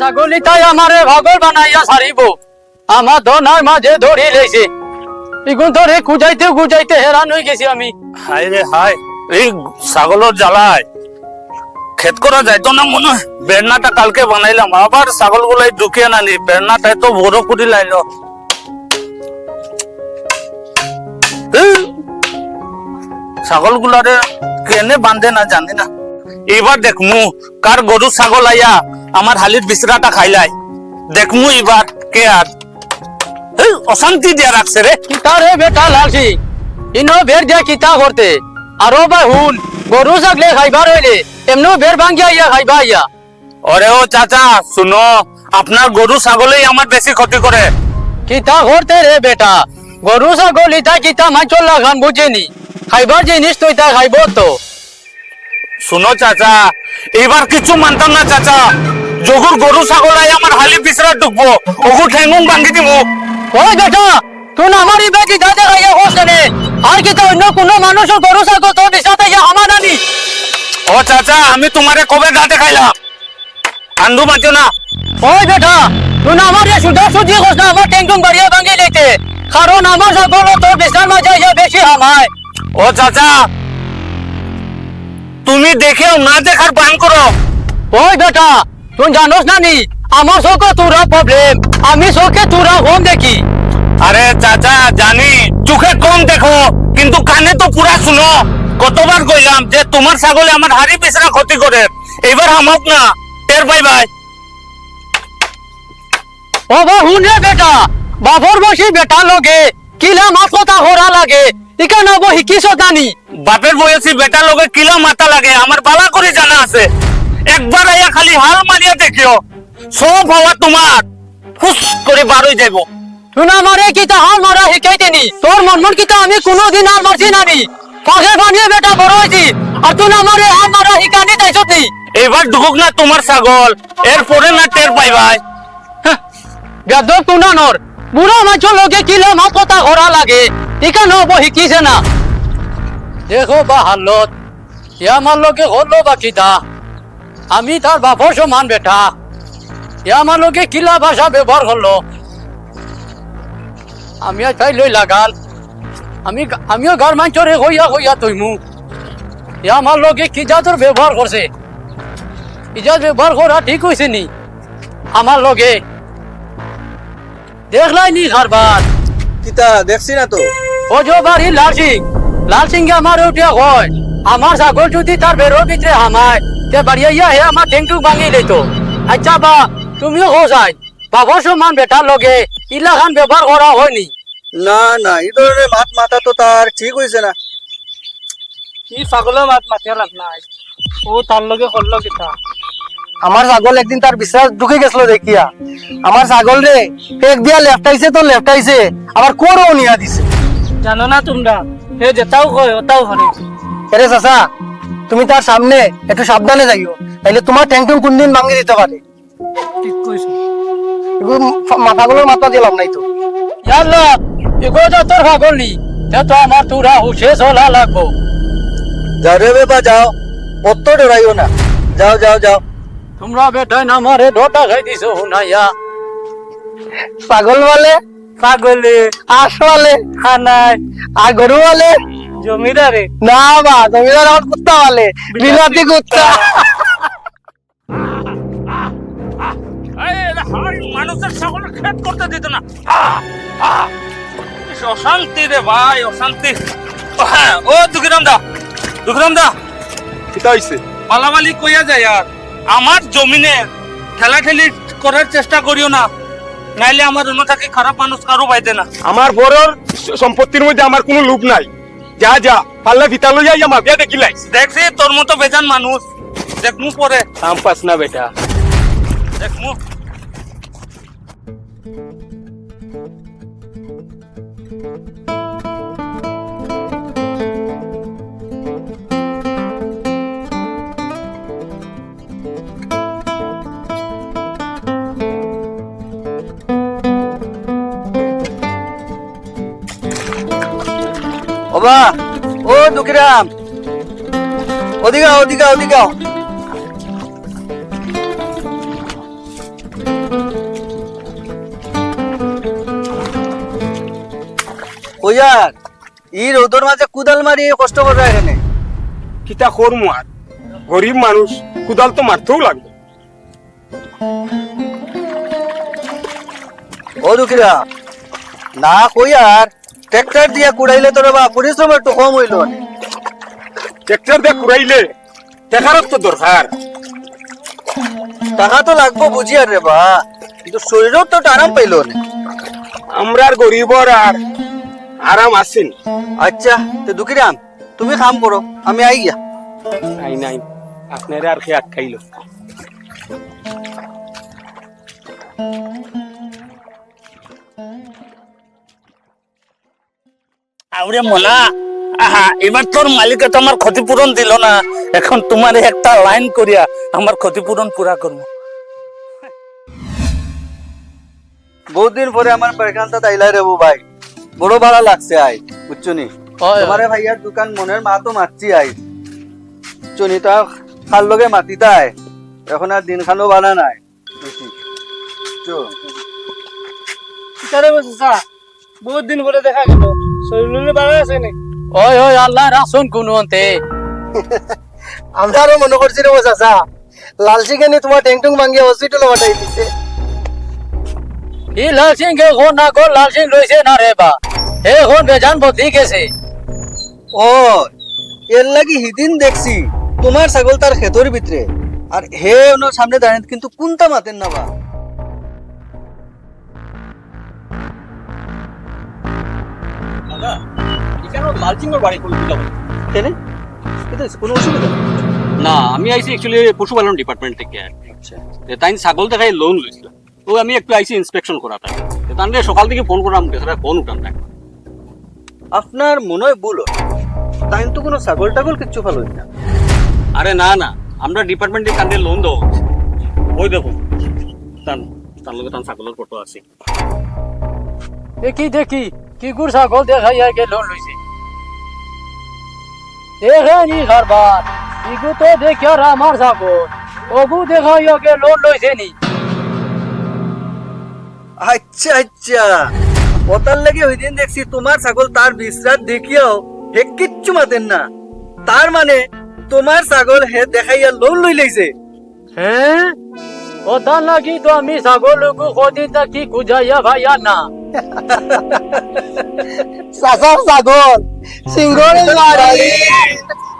ছাগলি তাই যাইতো কালকে আবার ছাগল গুলাই ঢুকিয়ে নানি বেড়নাটা তো বড় করে লাইলো ছাগল গুলারে কেনে বান্ধে না জানি না। এবার দেখমু কার গরু ছাগল আইয়া আমার হালির বিচরাটা খাইলাই। দেখমু এবার কে আর। অশান্তি দিয়া রাখছে রে। কিতা রে বেটা লালছি ইনো বের দিয়া কিতা করতে? আরও বা হুন গরু ছাগলে খাইবার হইলে এমনো বের ভাঙ্গিয়া ইয়া খাইবা ইয়া ওরে ও চাচা শুনো আপনার গরু ছাগলেই আমার বেশি ক্ষতি করে। কিতা করতে রে বেটা? গরু ছাগল ইতা কিতা মাঞ্চল লাগান বুঝেনি। খাইবার জিনিস তো ইতা খাইব তো। শুনো চাচা এবার কিছু মানতাম না চাচা। যগুর গরু ছাগল আই আমার হালি পিছরা ঢুকবো ওগু ঠেঙ্গুম ভাঙ্গি দিব ওই বেটা তুই না আমার ইবে কিতা দেখাইয়া করছে আর কিতা অন্য কোনো মানুষের গরু ছাগল তোর নিশাতে ইয়া আমার নানি ও চাচা আমি তোমারে কবে গা দেখাইলাম। আন্ডু মাতিও না। ওই বেটা তুই না আমার সুদা সুজি করছ না আমার টেঙ্গুম বাড়িয়া ভাঙ্গি লইতে কারণ আমার ছাগল তোর বিছার মাঝে বেশি হামায় ও চাচা তুমি দেখেও না দেখার বান করো ওই বেটা তুই জানোস না নি? আমার চোখে তোরা প্রবলেম আমি চোখে তোরা কম দেখি। আরে চাচা জানি চোখে কম দেখো কিন্তু কানে তো পুরা শুনো। কতবার কইলাম যে তোমার ছাগলে আমার হাড়ি পিছরা ক্ষতি করে। এবার হামক না। টের পাই ভাই। ও বা হুন রে বেটা বাবর বসি বেটা লগে কিলা মাছ কথা হরা লাগে। ইকা নব হিকিস জানি বাপের বয়সী বেটা লোকে কিলো মাথা লাগে আমার বালা করে জানা আছে। একবার আইয়া খালি হাল মারিয়া দেখিও সব হওয়া তোমার। ফুস করে বার হয়ে যাইব। তুই না মারে কিতা হাল মারা দিনি? তোর মন মন কিতা আমি কোনোদিন হাল মারছি নানি পাখে বানিয়ে বেটা বড় হয়েছি আর তুই না মারে হাল মারা শিখানি তাইছত নি এবার ঢুকুক না তোমার ছাগল এরপরে না টের পাই ভাই। বেদব তুই না নর বুড়া মাছ লগে কিলা মাছ কথা হরা লাগে। ইকা নব হিকিছে না দেখো বা হালত এ আমার লগে হলো বা কিতা আমি তার বাপর সমান বেটা। এ আমার লগে কিলা ভাষা ব্যবহার করল আমি আজ তাই লই লাগাল। আমি আমিও ঘর মাঞ্চরে হইয়া হইয়া তৈমু। এ আমার লগে কি জাতর ব্যবহার করছে? ইজাত ব্যবহার করা ঠিক হয়েছে নি? আমার লগে দেখলাই নি খারবার কিতা দেখছি না তো? ও যে বাড়ি লাল সিং। লাল সিং আমার উঠিয়া হয় আমার ছাগল যদি তার বেরো ভিতরে হামায় তে বাড়িয়া ইয়া হে আমার ঠেংটুক ভাঙি লইতো আচ্ছা বা তুমিও হো যাই বাবার সমান বেটার লগে ইলাখান ব্যবহার করা হয়নি না? না এই ধরনের মাত মাথা তো তার ঠিক হয়েছে না। কি ছাগলের মাত মাতিয়া লাভ নাই। ও তার লগে করল কিতা আমার ছাগল একদিন তার বিশ্বাস ঢুকে গেছিল দেখিয়া। আমার ছাগল রে পেক দিয়া লেফটাইছে তো লেফটাইছে। আবার কোরও নিয়া দিছে। জানো না তোমরা? হে যেটাও কয় ওটাও করে আরে চাচা তুমি তার সামনে একটু সাবধানে যাইও তাইলে তোমার ট্যাং ট্যাং কোনদিন ভাঙিয়ে দিতে পারে। ঠিক কইছো। এগুলো মাথাগুলোর মাথা দিলাম নাই তো। ইয়াল্লা এগো তো তোর ছাগল নি তে তো আমার তুরা হুশে চলা লাগবো। যাও রে বেবা যাও। অত ডরাইও না। যাও যাও যাও। তোমরা বেটাই না মারে ডোটা খাই দিছো হুনাইয়া। পাগল বলে? ছাগলে আস বলে খানায় আর গরু বলে জমিদারে। না বা জমিদার আমার কুত্তা বলে। বিলাতি কুত্তা। মানুষের ছাগল খেত করতে দিত না। অশান্তি রে ভাই অশান্তি। ও হ্যাঁ, দুঃখিরাম দা দুঃখিরাম দা। কিতা হইছে? পালামালি কইয়া যায় আর। আমার জমিনে ঠেলাঠেলি করার চেষ্টা করিও না। নাইলে আমার থাকি খারাপ মানুষ কারও পাইতে না। আমার বড়র সম্পত্তির মধ্যে আমার কোনো লোভ নাই। যা যা পাল্লা ফিতা লই যাই আমার বিয়া দেখিলাই দেখছি তোর মতো বেজান মানুষ। দেখমু পরে। কাম পাস না বেটা। দেখমু বাবা ও দুঃখরাম। ওদিকে ওদিকে ওদিকে ওজার ই রোদর মাঝে কুদাল মারি কষ্ট করে এখানে। কিতা করমু আর? গরিব মানুষ কুদাল তো মারতেও লাগবে। ও দুঃখীরা না কই আর? ট্রেক্টর দিয়া কুড়াইলে তোর বা পরিশ্রম একটু কম হইল। ট্রেক্টর দিয়ে কুড়াইলে দেখারও তো দরকার। টাকা তো লাগবো বুঝি আর রে বা কিন্তু শরীরও তো আরাম পাইল আমরা আর গরিবর আর আরাম আছেন। আচ্ছা তো দুখিরাম তুমি কাম করো আমি আই গিয়া নাই নাই আপনারা আর খেয়াত খাইল। আউরে মোলা আহা এবার তোর মালিকে তো আমার ক্ষতিপূরণ দিল না। এখন তোমার একটা লাইন করিয়া আমার ক্ষতিপূরণ পুরা করব। বহুত দিন পরে আমার তাইলাই রে বউ ভাই। বড় ভালো লাগছে আই বুঝছ নি তোমারে ভাইয়ার দোকান মনের মা তো মারছি আই। চনি তো খাল লগে মাতি তাই। এখন আর দিন খানো বানা নাই। বুঝছি? বুঝছ? বহুত দিন পরে দেখা গেল। শরীর ভালো আছে নি। ওই ওই আল্লাহ রাসুন কোনো অন্তে আমারও মনে করছি রে ও চাচা লালচি কেনে তোমার ভাঙিয়ে হসপিটালে পাঠাই দিছে। ই লাল সিং কে ঘর না কর লাল সিং লইছে না রে বা। হে ঘর বেজান বদি গেছে। ও এর লাগি হিদিন দেখছি তোমার ছাগল তার ক্ষেতর ভিতরে। আর হে ওনার সামনে দাঁড়িয়ে কিন্তু কোনটা মাতেন না বা। বাড়ি এটা কোনো অসুবিধা না আমি আইছি অ্যাকচুয়ালি পশুপালন ডিপার্টমেন্ট থেকে। আচ্ছা। তাই ছাগল দেখাই লোন লইছিল। ও আমি একটু আইছি ইন্সপেকশন করা তাই তাহলে সকাল থেকে ফোন করলাম বেচারা ফোন উঠান না আপনার মনে হয় ভুল তাই তো কোনো ছাগল টাগল কিচ্ছু ভালো না। আরে না না আমরা ডিপার্টমেন্টে কান্দে লোন দেবো ওই দেখো তার তার লগে তার ছাগলের ফটো আছে। দেখি দেখি কি গুড় ছাগল দেখাই গে লোন লইছে? দেখে নি কারবার ইগু তো দেখিয়া আমার ছাগল ওগু দেখাইয়া গে লোন লইছে নি আচ্ছা আচ্ছা। ওটার লাগে ওই দিন দেখছি তোমার ছাগল তার বিশ্রাত দেখিয়াও হে কিচ্ছু মাতেন না। তার মানে তোমার ছাগল হে দেখাইয়া লোন লই লইছে। হ্যাঁ ওটা লাগি তো আমি ছাগল কদিন থাকি খুঁজাইয়া ভাইয়া না। सासा सागोर शिंगोळे